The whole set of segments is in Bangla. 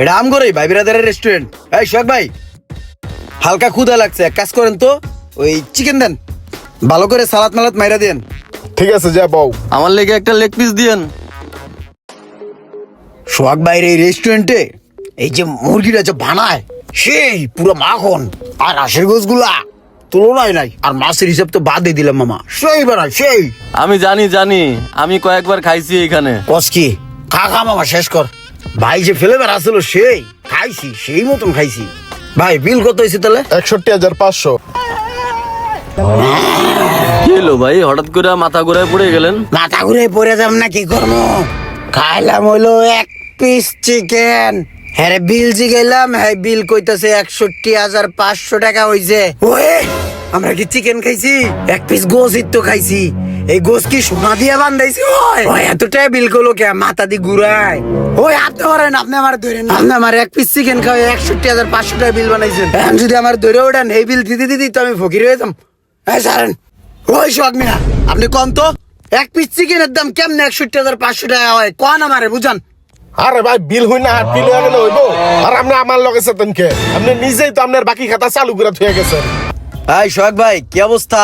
এটা আমগরই ভাই বিরাদারের রেস্টুরেন্ট এই সোহাগ ভাই হালকা ক্ষুধা লাগছে এক কাজ করেন তো ওই চিকেন দেন। ভালো করে সালাদ মালাদ মাইরা দেন। ঠিক আছে যা বউ আমার লেগে একটা লেগ পিস দিয়েন। সোহাগ ভাইয়ের এই রেস্টুরেন্টে এই যে মুরগিটা যে বানায় সেই পুরো মাখন আর আশের গোছগুলা তুলনায় নাই আর মাছের হিসাব তো বাদে দিলাম মামা। সেই বানায় সেই। আমি জানি জানি আমি কয়েকবার খাইছি এখানে কস কি? খা খা মামা শেষ কর। ভাই যে ফেলে বেড়াছিল সেই খাইছি সেই মতন খাইছি। ভাই বিল কত হয়েছে তাহলে? একষট্টি হাজার পাঁচশো। কি ভাই হঠাৎ করে মাথা ঘুরায় পড়ে গেলেন। মাথা ঘুরে পড়ে যাব না কি করব? খাইলাম হইল এক পিস চিকেন হ্যাঁ বিল জিগাইলাম হ্যাঁ বিল কইতাছে একষট্টি হাজার পাঁচশো টাকা হইছে। ওয়ে আমরা কি চিকেন খাইছি? এক পিস গোস তো খাইছি। এই গোস কি সোনা দিয়ে বান্ধাইছি? ওই ওই এতটা বিল করল কে? মাথা দি ঘুরায়। ওই আপনি ধরেন আপনি আমার ধরেন আপনি আমার এক পিস চিকেন খাওয়া একষট্টি হাজার পাঁচশো টাকা বিল বানাইছেন। এখন যদি আমার ধরে ওঠান এই বিল দিতে দিতে তো আমি ফকির হয়ে যাম। হ্যাঁ সারেন ওই শখ মিয়া আপনি কম তো? এক পিস চিকেনের দাম কেমনে একষট্টি হাজার পাঁচশো টাকা হয়? কন আমারে বুঝান? আরে ভাই বিল হই না হাট বিল হয়ে গেলে হইব। আর আপনি আমার লগে সেতেন কে? আপনি নিজেই তো আপনার বাকি খাতা চালু করে থুয়ে গেছেন। এই সোহাগ ভাই কি অবস্থা?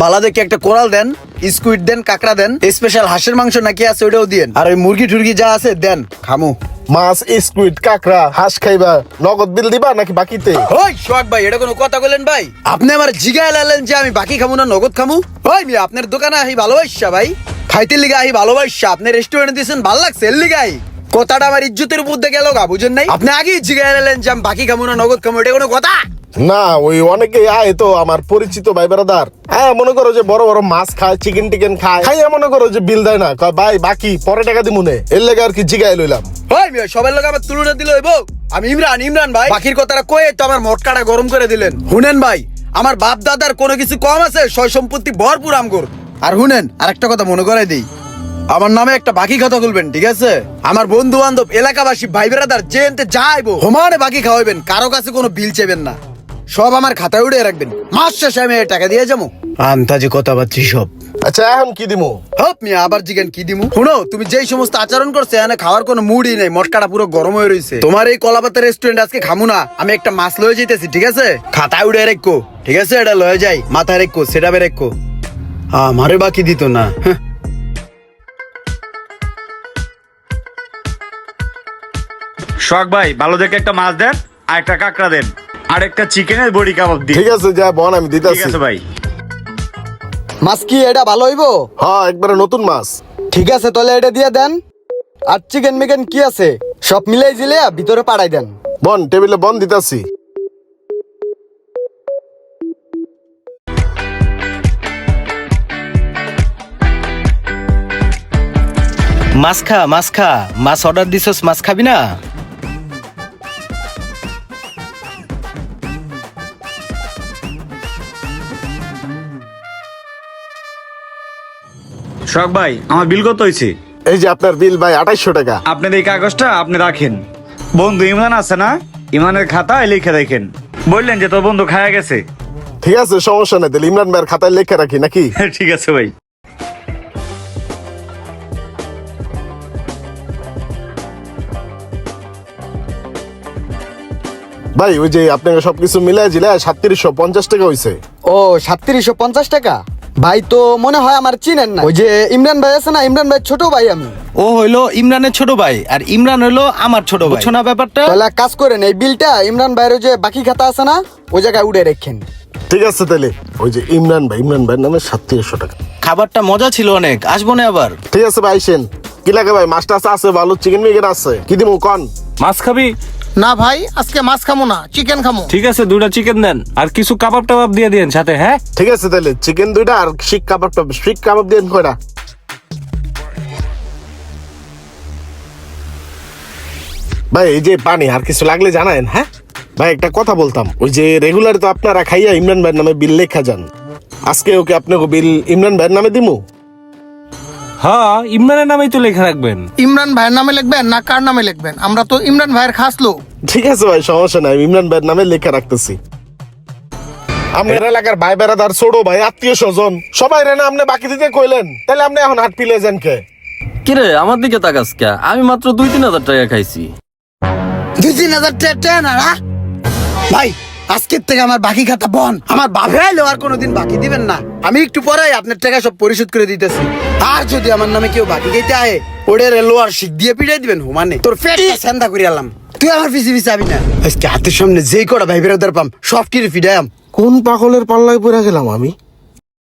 দেখে একটা কোরাল দেন স্কুইড দেন কাঁকড়া দেন স্পেশাল হাঁসের মাংস নাকি আছে ওটাও দিন আর ওই মুরগি টুরগি যা আছে দেন খামু। মাছ স্কুইড কাঁকড়া হাঁস খাইবা নগদ বিল দিবা নাকি বাকিতে? ওই সোহাগ ভাই এটা কোনো কথা বলেন ভাই? আপনি আমার জিগায় লালেন যে আমি বাকি খামু না নগদ খামু? ওই মিয়া আপনার দোকানে আহি ভালোবাসা ভাই। খাইতে লিগা আহি ভালোবাসা আপনি রেস্টুরেন্টে দিয়েছেন ভালো লাগছে এর কথাটা আমার ইজ্জতের উপর দিয়ে গেল গা বুঝেন নাই? আপনি আগেই জিগায় লালেন যে আমি বাকি খামু না নগদ খামু এটা কোনো কথা? না, ওই অনেকে আয় তো, আমার পরিচিত ভাই বেড়াদার হ্যাঁ মনে করো যে বড় বড় মাছ খায় চিকেন টিকেন খায়। খাইয়া মনে করো যে বিল দেয় না ভাই, বাকি, পরে টাকা দিমুনে এর লেগে আর কি জিগাই লইলাম। ওই মিয়া, সবার লোক আমার তুলনা দিল হইব? আমি ইমরান ইমরান ভাই। বাকির কথাটা কয়ে তো আমার মটকাটা গরম করে দিলেন। শুনেন ভাই, আমার বাপ দাদার কোনো কিছু কম আছে? সয় সম্পত্তি ভরপুর আমগর। আর শুনেন আরেকটা কথা মনে করাই দিই। আমার নামে একটা বাকি খাতা খুলবেন, ঠিক আছে? আমার বন্ধু বান্ধব এলাকাবাসী, ভাই বেড়াদার যে এনতে যাইবো, হোমানে বাকি খাওয়াবেন কারও কাছে কোনো বিল চেবেন না। সব আমার খাতায় উড়ে রাখবেন। মাস শেষে আমি এই টাকা দিয়ে যাব। আন্তাজে কথা পাচ্ছি সব। আচ্ছা এখন কি দিমু? হপ মিয়া আবার জিজ্ঞেন কি দিমু? শুনো তুমি যেই সমস্ত আচরণ করছে এখানে খাওয়ার কোনো মুডই নেই মটকাটা পুরো গরম হয়ে রয়েছে তোমার এই কলাপাতা রেস্টুরেন্ট আজকে খামু না আমি একটা মাছ লয়ে যেতেছি ঠিক আছে? খাতায় উড়ে রেখো ঠিক আছে? এটা লয়ে যাই মাথায় রেখো সেটা বে রেখো। আমারে বাকি দিত না। হ্যাঁ। শখ ভাই ভালো দেখে একটা মাছ দেন আর একটা কাঁকড়া দেন। আর একটা চিকেনের বড়ি কাবাব দিন। ঠিক আছে যা বন আমি ঠিক আছে ভাই। মাছ কি এটা ভালো হইব? হ্যাঁ একবারে নতুন মাছ। ঠিক আছে তাহলে এটা দিয়ে দেন। আর চিকেন মিকেন কি আছে? সব মিলাই জিলে ভিতরে পাড়াই দেন। বন টেবিলে বন দিতেছি। মাছ খা মাছ খা। মাছ অর্ডার দিছস মাছ খাবি না? শখ ভাই আমার বিল কত হয়েছে? এই যে আপনার বিল ভাই আঠাইশশো টাকা। আপনার এই কাগজটা আপনি রাখেন। বন্ধু ইমান আছে না? ইমানের খাতায় লিখে দেখেন। বললেন যে তোর বন্ধু খায়া গেছে। ঠিক আছে সমস্যা নাই তাহলে ইমরান ভাইয়ের খাতায় লেখা রাখি নাকি? ঠিক আছে ভাই। ভাই ওই যে আপনাকে সবকিছু মিলাই জিলে সাতত্রিশশো পঞ্চাশ টাকা হয়েছে ও সাতত্রিশশো পঞ্চাশ টাকা? ভাই তো মনে হয় আমার চিনেন না ওই যে ইমরান ভাই আছে না ইমরান ভাই ছোট ভাই আমি। ও হইল ইমরানের ছোট ভাই আর ইমরান হইল আমার ছোট ভাই। বুঝছ না ব্যাপারটা? তাহলে এক কাজ করেন এই বিলটা ইমরান ভাইয়ের ওই যে বাকি খাতা আছে না ওই জায়গায় উড়ে রেখেন। ঠিক আছে তাহলে ওই যে ইমরান ভাই ইমরান ভাইয়ের নামে সাতত্রিশশো টাকা। খাবারটা মজা ছিল অনেক আসব না আবার। ঠিক আছে ভাই সেন কি লাগে ভাই মাছ টাছ আছে ভালো চিকেন মিকেন আছে। কি দিমু কন? মাছ খাবি? না ভাই আজকে মাছ খামো না চিকেন খামো। ঠিক আছে দুইটা চিকেন দেন। আর কিছু কাবাব টাবাব দিয়ে দেন সাথে হ্যাঁ? ঠিক আছে তাহলে চিকেন দুইটা আর শিক কাবাব টাবাব শিক কাবাব দিয়ে কয়টা? ভাই এই যে পানি আর কিছু লাগলে জানায়েন হ্যাঁ? ভাই একটা কথা বলতাম ওই যে রেগুলার তো আপনারা খাইয়া ইমরান ভাইয়ের নামে বিল লেখা যান। আজকে ওকে আপনাকে বিল ইমরান ভাইয়ের নামে দিমু? হ্যাঁ ইমরানের নামেই তো লেখা রাখবেন। ইমরান ভাইয়ের নামে লিখবেন না কার নামে লিখবেন? আমরা তো ইমরান ভাইয়ের খাস লোক। ঠিক আছে ভাই সমস্যা নাই আমি ইমরান ভাইয়ের নামে লেখা রাখতেছি। আমার এলাকার ভাই বেড়াদার ছোট ভাই আত্মীয় স্বজন সবাই রে না আপনি বাকি দিতে কইলেন। তাহলে আপনি এখন হাট পিলে যান কে? কিরে আমার দিকে তাকাস কে? আমি মাত্র দুই তিন হাজার টাকা খাইছি। দুই তিন হাজার টাকা না? ভাই আজকের থেকে আমার বাকি খাতা বন। আমার বাপে আইলেও আর কোনোদিন বাকি দিবেন না। আমি একটু পরে আপনার টাকা সব পরিশোধ করে দিতেছি। আর যদি আমার নামে কেউ বাকি খেতে আয় ওদের লোয়ার শিখ দিয়ে পিড়াই দিবেন, হুমানে। তোর পেটটা সেন্দা করে আলাম তুই আমার পিছি পিছি আবি না। আজকে হাতের সামনে যেই কটা ভাই বেরোদার পাম, সব কিনে ফিডায়াম কোন পাগলের পাল্লায় পড়ে গেলাম আমি?